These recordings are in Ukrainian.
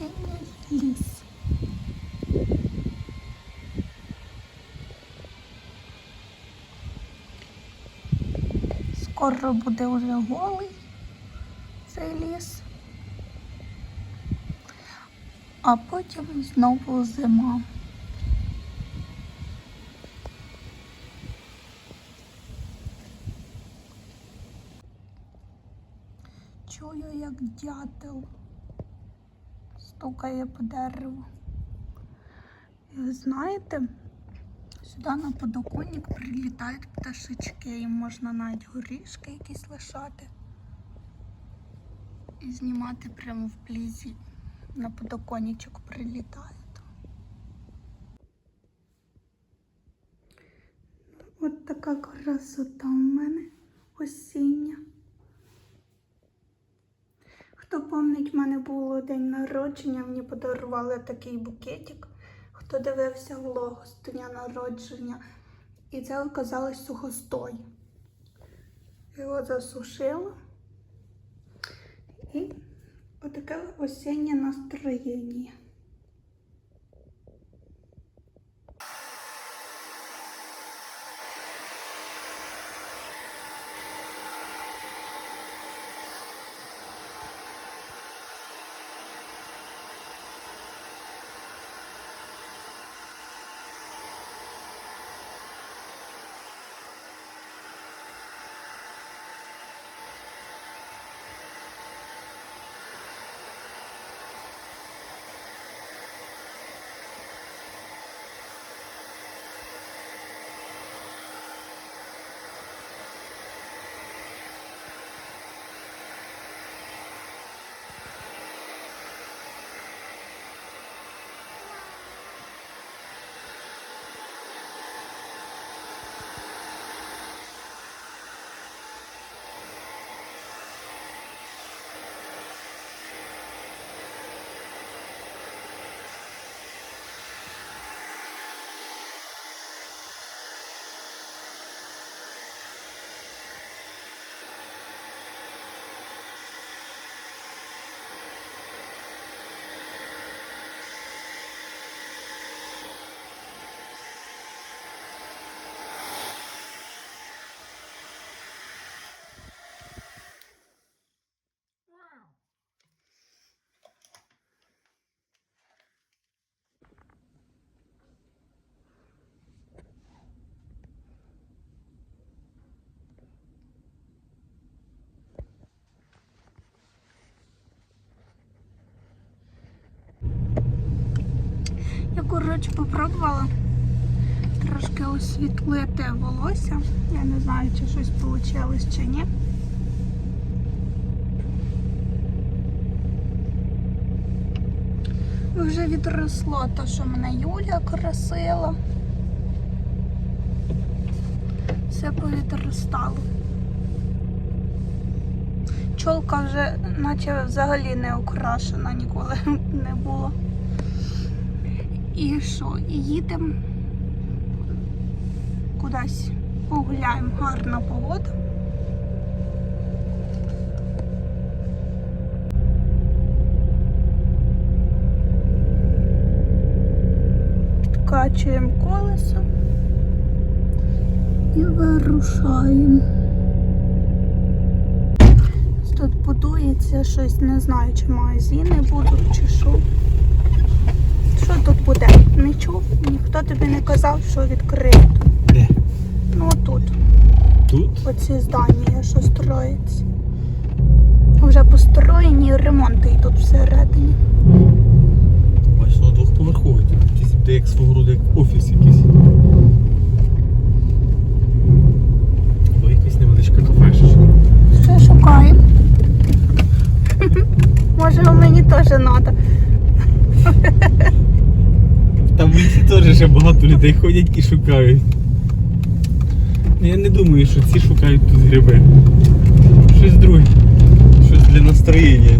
осінній ліс. Скоро буде вже голий цей ліс. А потім знову зима. Чую, як дятел стукає по дереву. І ви знаєте, сюди на подоконник прилітають пташечки, їм можна навіть горішки якісь лишати. І знімати прямо в плізі на подоконничок прилітають. От така красота в мене осіння. Хто помнить, в мене було день народження, мені подарували такий букетик. Хто дивився влог з дня народження, і це оказалось сухостой. Його засушила. І отаке осіннє настроєння. Коротше, попробувала трошки освітлити волосся. Я не знаю, чи щось вийшло чи ні. Вже відросло те, що мене Юля красила. Все повідростало. Чолка вже наче взагалі не окрашена ніколи не було. І що? І їдемо кудись погуляємо, гарна погода. Підкачуємо колесо і вирушаємо. Тут будується щось, не знаю, чи магазини будуть, чи що. Що тут буде? Не чув? Ніхто тобі не казав, що відкрито. Де? Ну тут, Тут? оці здання, що строїться. Вже построєні ремонти йдуть всередині. Бачиш, воно двохповерхове. Якийсь буде як свого роду як офіс якийсь. Ще багато людей ходять і шукають. Ну, Я не думаю, що ці шукають тут гриби. Щось друге. Щось для настроєння.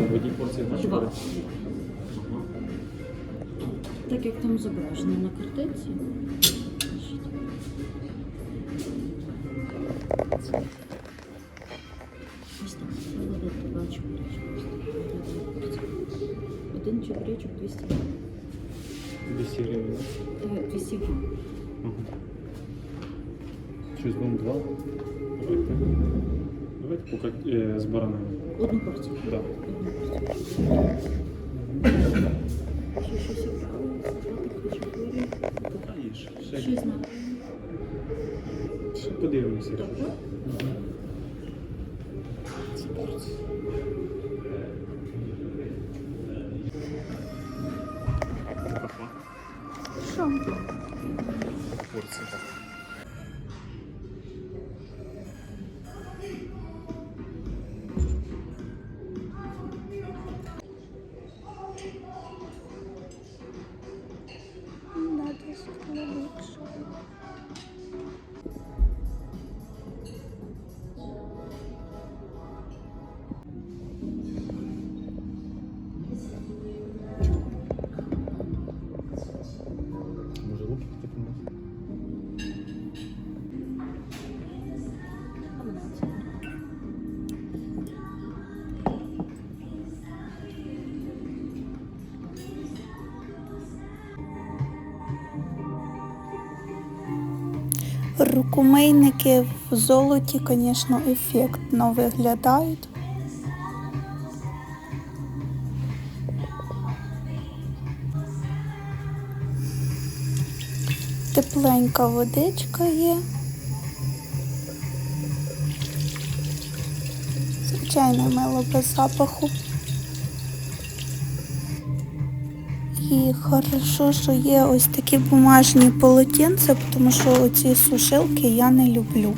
В одній порції два. Так як там зображено на картинці. Ось так. Буде два чебуречка. Один чебуречок 200 гривень. 200 гривень. Е, 200 гривень. Ага. Щось вам два? Давайте. Е, з баранами. Одну порцію. Да. Одну порцію. Ще щось цікаве. Салатик, хачапурі. Та їж. На ще подивимося. добре. Рукомийники в золоті, звісно, ефектно виглядають. Тепленька водичка є. Звичайне мило без запаху. І хорошо, що є ось такі бумажні полотенця, тому що оці сушилки я не люблю.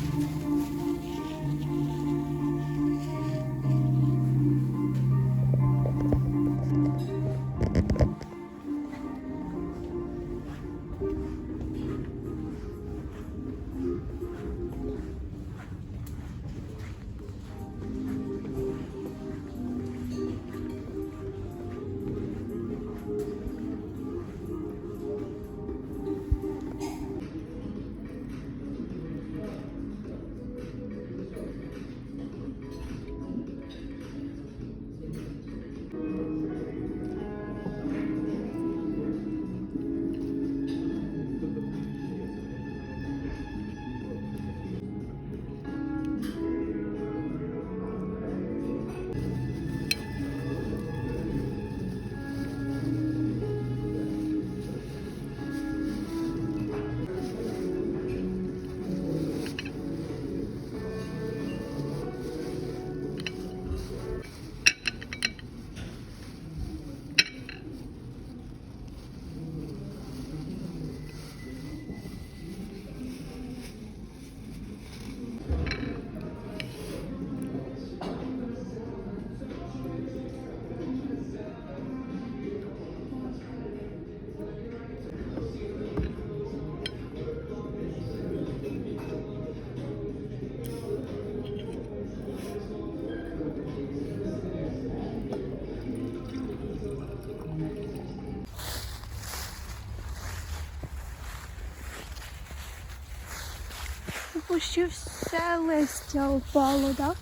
Почти все листя опало, так?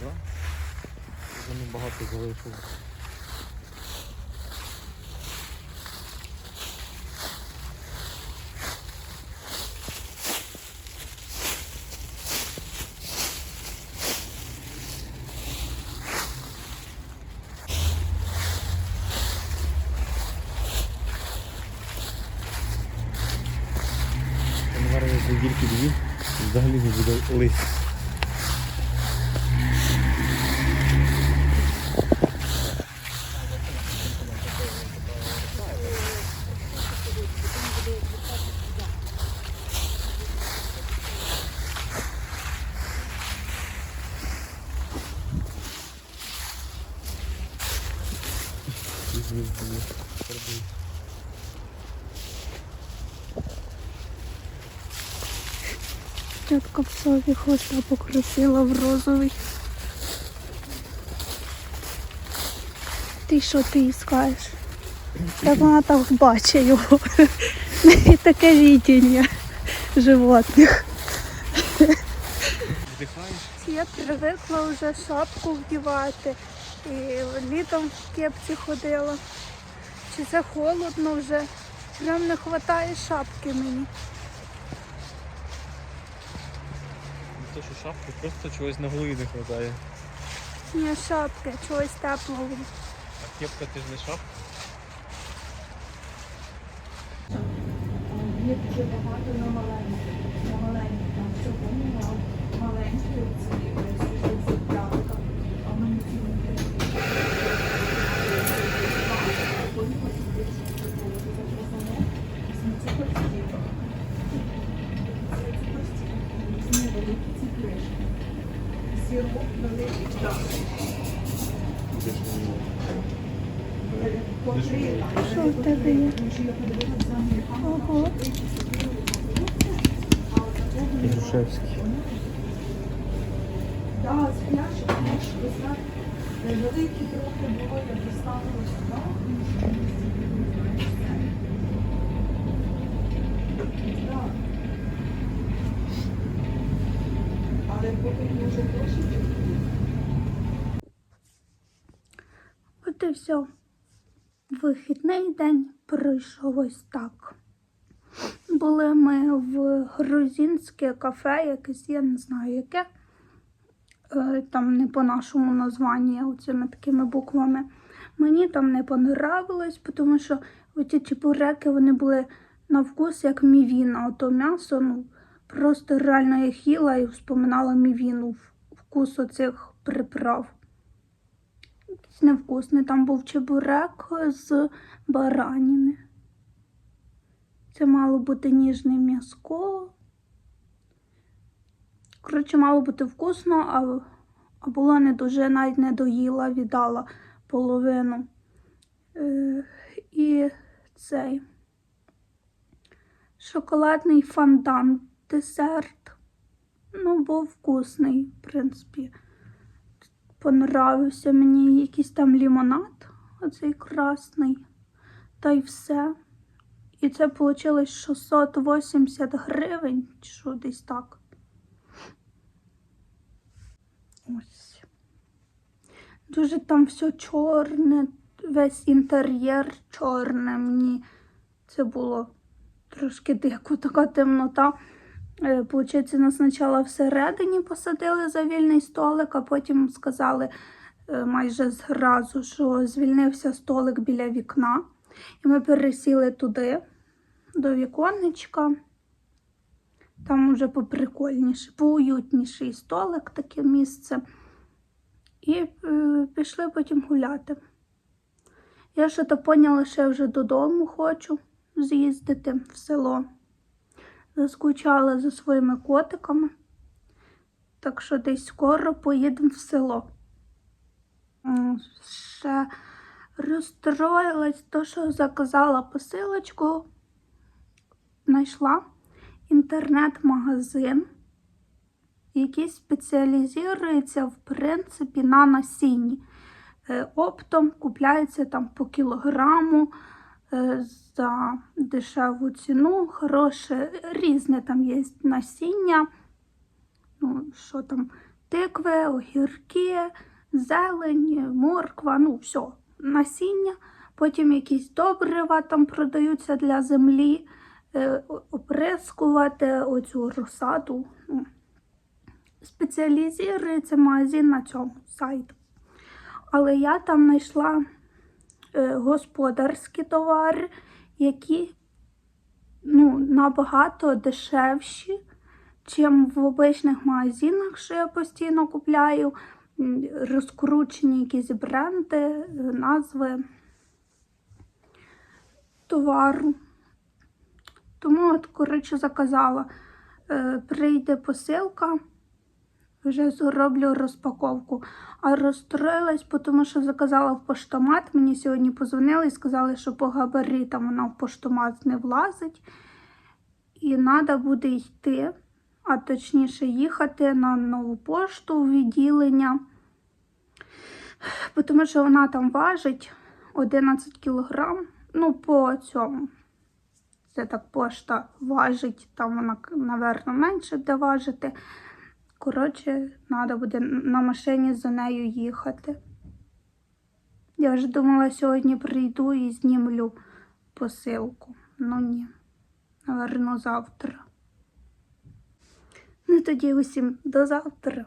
Да. Вже небагато залишилось. Зараз за гірки дві, взагалі не буде Тітка в собі хвоста покрасила в розовий. Ти що ти їй скажеш? Вона так бачить його. І таке відіння животних. Я привикла вже шапку вдівати і літом в кепці ходила. Чи це холодно вже? Прям не вистачає шапки мені. Не то, що шапки, просто чогось на голові не хватає. Ні, шапки, чогось теплого. А кепка ти ж не шапка. Є дуже багато на маленьких. На маленьких там на маленькі оці зубрятка. А в мене ці не Сироп великий, так. Що в тебе є? Ого. Грушевський. Так, з пляшок, пляшки, знаєте, великі трохи було, я доставила сюди. Але поки дуже трошечки. От. Вихідний день пройшов ось так. Були ми в грузинське кафе, якесь, я не знаю яке. Е, Там не по нашому названні, оцими такими буквами. Мені там не понравилось, тому що оці чебуреки вони були на вкус як мівіна. Ото м'ясо, ну, просто реально я їла і вспоминала мівіну, вкус оцих приправ якийсь невкусний. Там був чебурек з бараніни. Це мало бути ніжне м'язко. Коротше, мало бути вкусно, а, а було не дуже, навіть не доїла, віддала половину. Е, і цей шоколадний фондан, десерт. Ну, був вкусний, в принципі понравився мені якийсь там лімонад, оцей красний, та й все. І це вийшло 680 гривень, що десь так. Ось. Дуже там все чорне, весь інтер'єр чорне. Мені це було трошки дико, така темнота. Е, Получається, нас спочатку всередині посадили за вільний столик, а потім сказали е, майже зразу, що звільнився столик біля вікна. І ми пересіли туди, до віконечка. Там уже поприкольніше, поуютніший столик, таке місце. І е, пішли потім гуляти. Я ще то поняла, що я вже додому хочу з'їздити в село заскучала за своїми котиками, так що десь скоро поїдемо в село. Ще розстроїлась, то, що заказала посилочку, знайшла інтернет-магазин, який спеціалізується, в принципі, на насінні. Е, Оптом купляється там по кілограму за дешеву ціну, хороше, різне там є насіння, ну, що там, тикви, огірки, зелень, морква, ну все, насіння. Потім якісь добрива там продаються для землі, е, оприскувати оцю розсаду. Ну, Спеціалізується магазин на цьому сайт. Але я там знайшла е, господарські товари, які ну, набагато дешевші, чим в обичних магазинах, що я постійно купляю. Розкручені якісь бренди, е, назви товару. Тому, от, коротше, заказала. Е, Прийде посилка, вже зроблю розпаковку. А розстроїлась, тому що заказала в поштомат. Мені сьогодні позвонили і сказали, що по габаритам вона в поштомат не влазить. І треба буде йти а точніше їхати на нову пошту у відділення, тому що вона там важить 11 кілограм. Ну, по цьому. Це так пошта важить, там вона, напевно, менше буде важити. Коротше, треба буде на машині за нею їхати. Я вже думала, сьогодні прийду і знімлю посилку. Ну ні, наверно, завтра. Ну тоді усім до завтра.